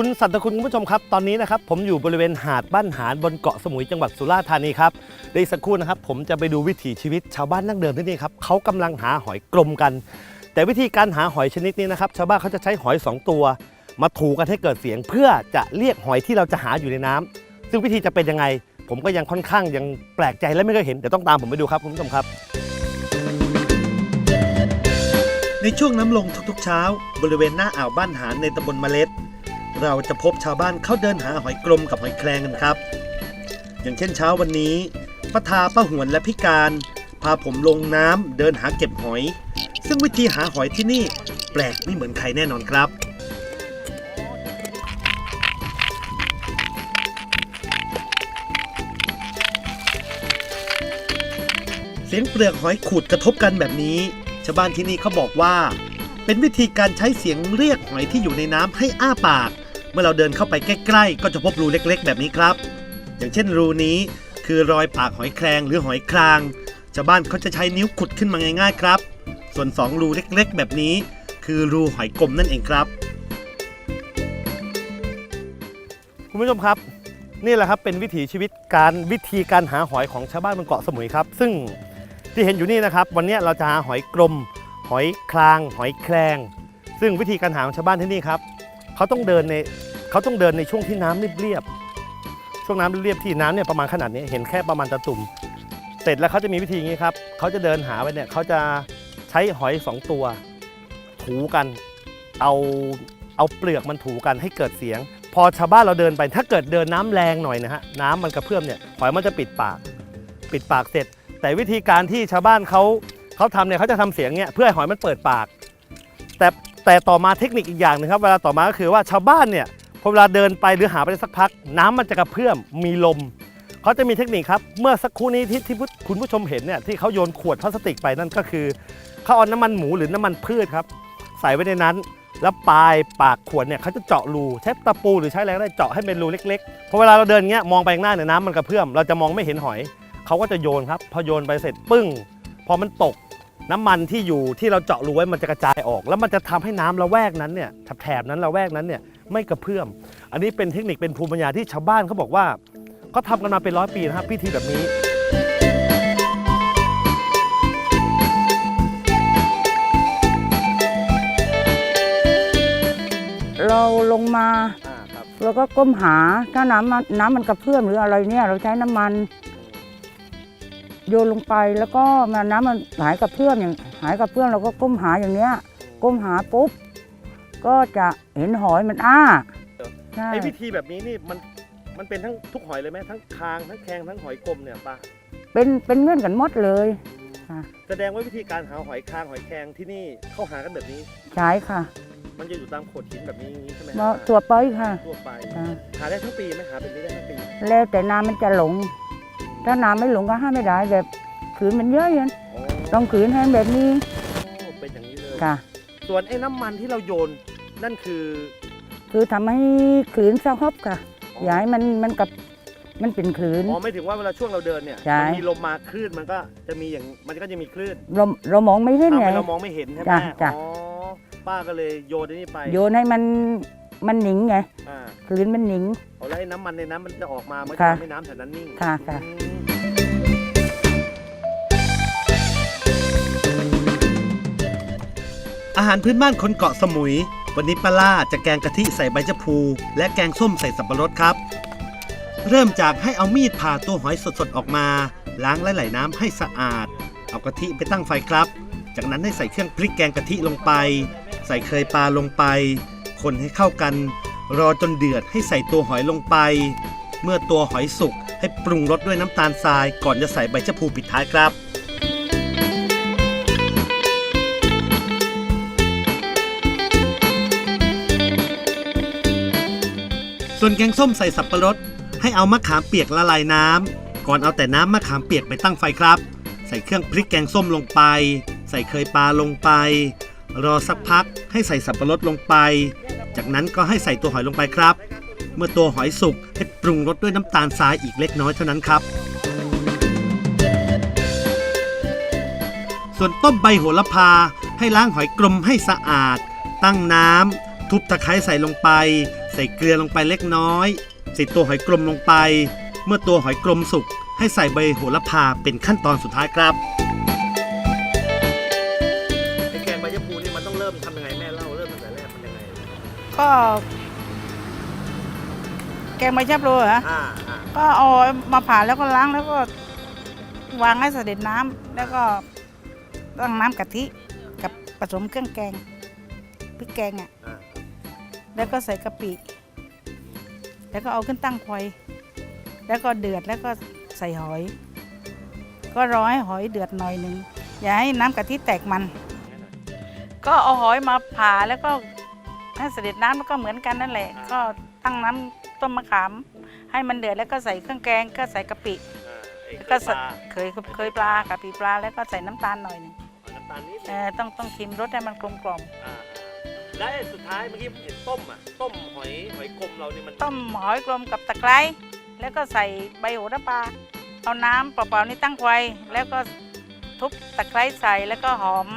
คุณสัตว์คุณคุณผู้ชมครับ ตอนนี้นะครับผมอยู่บริเวณหาดบ้านหานบนเกาะสมุยจังหวัดสุราษฎร์ธานีครับเดี๋ยวอีกสักครู่นะครับผมจะไปดูวิถีชีวิตชาวบ้านนั่งเดิมที่นี่ครับเขากำลังหาหอยกลมกัน แต่วิธีการหาหอยชนิดนี้นะครับชาวบ้านเขาจะใช้หอยสองตัว มาถูกันให้เกิดเสียงเพื่อจะเรียกหอยที่เราจะหาอยู่ในน้ำซึ่งวิธีจะเป็นยังไง ผมก็ยังค่อนข้างยังแปลกใจและไม่เคยเห็นเดี๋ยวต้องตามผมไปดูครับคุณผู้ชมครับ ในช่วงน้ำลงทุกๆเช้า บริเวณหน้าอ่าวบ้านหานในตำบลเมล็ด เราจะพบชาวบ้านเข้าเดินหาหอยกลมกับหอยแครงกันครับ อย่างเช่นเช้าวันนี้ป้าทาป้าหวนและพี่การ พาผมลงน้ำเดินหาเก็บหอย ซึ่งวิธีหาหอยที่นี่ แปลกไม่เหมือนใครแน่นอนครับเสียงเปลือกหอยขูดกระทบกันแบบนี้ ชาวบ้านที่นี่เขาบอกว่า เป็นวิธีการใช้เสียงเรียกหอยที่อยู่ในน้ำให้อ้าปาก เมื่อเราเดินเข้าไปใกล้ๆ ก็จะพบรูเล็กๆ แบบนี้ครับ อย่างเช่นรูนี้คือรอยปากหอยแครงหรือหอยคราง ชาวบ้านเขาจะใช้นิ้วขุดขึ้นมาง่ายๆครับ ส่วนสองรูเล็กๆ แบบนี้ คือรูหอยกลมนั่นเองครับ คุณผู้ชมครับ นี่แหละครับเป็นวิถีชีวิตการวิธีการหาหอยของชาวบ้านบนเกาะสมุยครับ ซึ่งที่เห็นอยู่นี่นะครับ วันนี้เราจะหาหอยกลม หอยคลาง หอยแครง ซึ่งวิธีการหาของชาวบ้านที่นี่ครับ เขาต้องเดินในเขาต้องเดินในช่วงที่น้ำเรียบๆช่วงน้ำเรียบที่น้ำเนี่ยประมาณขนาดนี้เห็นแค่ประมาณตะตุ่ม เสร็จแล้วเขาจะมีวิธีอย่างนี้ครับเขาจะเดินหาไปเนี่ยเขาจะใช้หอยสองตัว ถูกันเอาเอาเปลือกมันถูกันให้เกิดเสียง พอชาวบ้านเราเดินไป ถ้าเกิดเดินน้ำแรงหน่อยนะฮะน้ำมันกระเพื่อมเนี่ยหอยมันจะปิดปาก ปิดปากเสร็จ แต่วิธีการที่ชาวบ้านเขาเขาทำเนี่ยเขาจะทำเสียงเนี่ยเพื่อให้หอยมันเปิดปาก แต่ แต่ต่อมาเทคนิคอีกอย่างหนึงครับ เวลาต่อมาก็คือว่าชาวบ้านเนี่ยพอเวลาเดินไปหรือหาไปสักพัก น้ำมันจะกระเพื่อมมีลมเขาจะมีเทคนิคครับ เมื่อสักครู่นี้ที่ที่คุณผู้ชมเห็นเนี่ยที่เขาโยนขวดพลาสติกไปนั่นก็คือเขาเอาน้ำมันหมูหรือน้ำมันพืชครับ ใส่ไว้ในนั้น แล้วปลายปากขวดเนี่ยเขาจะเจาะรูใช้ตะปูหรือใช้อะไรก็ได้เจาะให้เป็นรูเล็กๆพอเวลาเราเดินเงี้ยมองไปข้างหน้าเนี่ยน้ำมันกระเพื่อมเราจะมองไม่เห็นหอยเขาก็จะโยนครับ พอโยนไปเสร็จปึ้งพอมันตก น้ำมันที่อยู่ที่เราเจาะรูไว้มันจะกระจายออก แล้วมันจะทำให้น้ำละแวกนั้นเนี่ยแถบๆนั้นละแวกนั้นเนี่ยไม่กระเพื่อม อันนี้เป็นเทคนิคเป็นภูมิปัญญาที่ชาวบ้านเขาบอกว่าเขาทำกันมาเป็นร้อยปีนะครับพิธีแบบนี้เราลงมาอ่าครับเราก็ก้มหาถ้าน้ำมันน้ำมันกระเพื่อมหรืออะไรเนี่ย เราใช้น้ำมัน โยนลงไปแล้วก็มาน้ำมันหายกระเพื่อมอย่างหายกระเพื่อมเราก็ก้มหาอย่างเนี้ย ก้มหาปุ๊บก็จะเห็นหอยมันอ้าใช่ไอ้วิธีแบบนี้นี่มันมันเป็นทั้งทุกหอยเลยไหมทั้งคางทั้งแครงทั้งหอยกลมเนี่ยปะเป็นเป็นเงื่อนกันหมดเลยแสดงว่าวิธีการหาหอยคางหอยแครงที่นี่เขาหากันแบบนี้ ใช้ค่ะ มันจะอยู่ตามโขดหินแบบนี้อย่างนี้ใช่ไหมมาฮะตัวเป้ยค่ะทั่วไปจ้ะหาได้ทั้งปีไหมหาแบบนี้ได้ทั้งปี แล้วแต่น้ำมันจะหลง ถ้าน้ำไม่หลงก็ห้ามไม่ได้แบบขืนมันเยอะอยันอ๋อต้องขืนให้แบบนี้โอ้เป็นอย่างนี้เลยค่ะ ส่วนไอ้น้ำมันที่เราโยนนั่นคือ คือทำให้ขืนสะฮบค่ะอย่าให้มันมันกับมันเป็นขืนอ๋อไม่ถึงว่าเวลาช่วงเราเดินเนี่ยใช่มัมีลมมาคลื่นมันก็จะมีอย่างมันก็จะมีคลื่นเราเรามองไม่เห็นทำไงให้เรามองไม่เห็นใช่ไหมจ้ะจ้ะอ๋อป้าก็เลยโยนไอ้นี่ไปโยนให้มันมันหนิงไงอ่าขืนมันหนิงเอาแล้วไอ้น้ำมันในน้ำมันจะออกมามันจะค่ะทำให้น้ำแถวนั้นนิ่งค่ะค่ะ อาหารพื้นบ้านคนเกาะสมุย วันนี้ป้าล่าจะแกงกะทิใส่ใบชะพู และแกงส้มใส่สับปะรดครับ เริ่มจากให้เอามีดผ่าตัวหอยสดๆออกมา ล้างและไหลน้ำให้สะอาด เอากะทิไปตั้งไฟครับ จากนั้นให้ใส่เครื่องพริกแกงกะทิลงไป ใส่เคยปลาลงไป คนให้เข้ากัน รอจนเดือดให้ใส่ตัวหอยลงไป เมื่อตัวหอยสุกให้ปรุงรสด้วยน้ำตาลทรายก่อนจะใส่ใบชะพูปิดท้ายครับ ส่วนแกงส้มใส่สับปะรด ให้เอามะขามเปียกละลายน้ำก่อนเอาแต่น้ำมะขามเปียกไปตั้งไฟครับ ใส่เครื่องพริกแกงส้มลงไป ใส่เคยปลาลงไป รอสักพักให้ใส่สับปะรดลงไป จากนั้นก็ให้ใส่ตัวหอยลงไปครับ เมื่อตัวหอยสุกให้ปรุงรสด้วยน้ำตาลทรายอีกเล็กน้อยเท่านั้นครับ ส่วนต้มใบโหระพาให้ล้างหอยกลมให้สะอาด ตั้งน้ำ ทุบตะไคร้ใส่ลงไป ใส่เกลือลงไปเล็กน้อย ใส่ตัวหอยกลมลงไป เมื่อตัวหอยกลมสุกให้ใส่ใบโหระพาเป็นขั้นตอนสุดท้ายครับไอ้แกงใบยะพูนี่มันต้องเริ่มทำยังไงแม่เล่าเริ่มตั้งแต่แรกมันยังไงก็แกงใบชะพลูเหรออ่าอ่าก็เอามาผ่าแล้วก็ล้างแล้วก็ วางให้เสด็จน้ำแล้วก็ตั้งน้ำกะทิกับผสมเครื่องแกงพริกแกงอะ อ่า แล้วก็ใส่กะปิ แล้วก็เอาขึ้นตั้งไฟแล้วก็เดือดแล้วก็ใส่หอย ก็รอให้หอยเดือดหน่อยหนึ่งอย่าให้น้ำกะทิแตกมัน ก็เอาหอยมาผ่าแล้วก็ให้เสด็จน้ำแล้วก็เหมือนกันนั่นแหละ ก็ตั้งน้ำต้มมะขาม ให้มันเดือดแล้วก็ใส่เครื่องแกงก็ใส่กะปิอ่าไอ้แล้วเกก็ลือใส่ปลาเคยเคยปลากะปิปลาแล้วก็ใส่น้ำตาลหน่อยหนึงเอาน้ำตาลนิดเอนึงอต้องต้องชิมรสให้มันกลมกล่อมอ่าๆ และไอ้สุดท้ายเมื่อกี้ผมเห็นต้มอะต้มหอยหอยกลมเรานี่มันต้มหอยกลมกับตะไคร้แล้วก็ใส่ใบโหระพาเอาน้ำเปล่าๆนี่ตั้งไฟแล้วก็ทุบตะไคร้ใส่แล้วก็หอม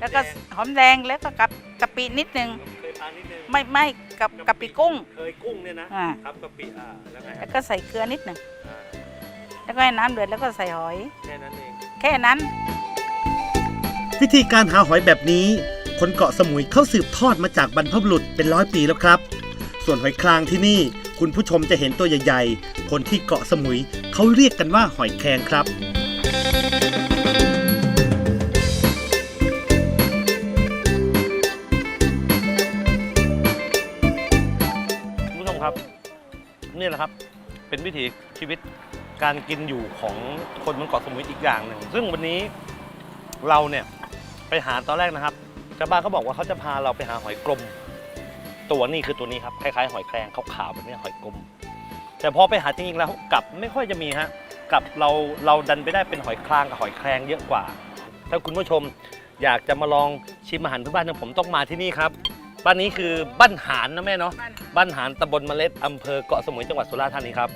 แล้วก็หอมแดงแล้วก็กับกะปินิดนึงเคยทานนิดนึงไม่ไม่กับกะปิกุ้ง เคยกุ้งเนี่ยนะอ่า ครับกะปิอ่าแล้วไงคแล้รับวก็ใส่เกลือนิดหนึ่งอ่าแล้วก็ให้น้ำเดือดแล้วก็ใส่หอย แค่นั้นเอง แค่นั้น วิธีการหาหอยแบบนี้ คนเกาะสมุยเขาสืบทอดมาจากบรรพบุรุษเป็นร้อยปีแล้วครับ ส่วนหอยคลางที่นี่คุณผู้ชมจะเห็นตัวใหญ่ ๆ คนที่เกาะสมุยเขาเรียกกันว่าหอยแครงครับคุณผู้ชมครับนี่แหละครับเป็นวิถีชีวิตการกินอยู่ของคนบนเกาะสมุยอีกอย่างหนึ่งซึ่งวันนี้เราเนี่ยไปหาตอนแรกนะครับาวบ้านเขาบอกว่าเขาจะพาเราไปหาหอยกลม ตัวนี้คือตัวนี้ครับคล้ายๆหอยแครงขาวๆแบบนี้หอยกลม แต่พอไปหาจริงๆแล้วกลับไม่ค่อยจะมีฮะกลับเราเราดันไปได้เป็นหอยคลางกับหอยแครงเยอะกว่า ถ้าคุณผู้ชมอยากจะมาลองชิมอาหารพื้นบ้านของผมต้องมาที่นี่ครับ บ้านนี้คือบ้านหานนะแม่เนาะบ้านหานตำบลเมล็ดอำเภอเกาะสมุยจังหวัดสุราษฎร์ธานีครับ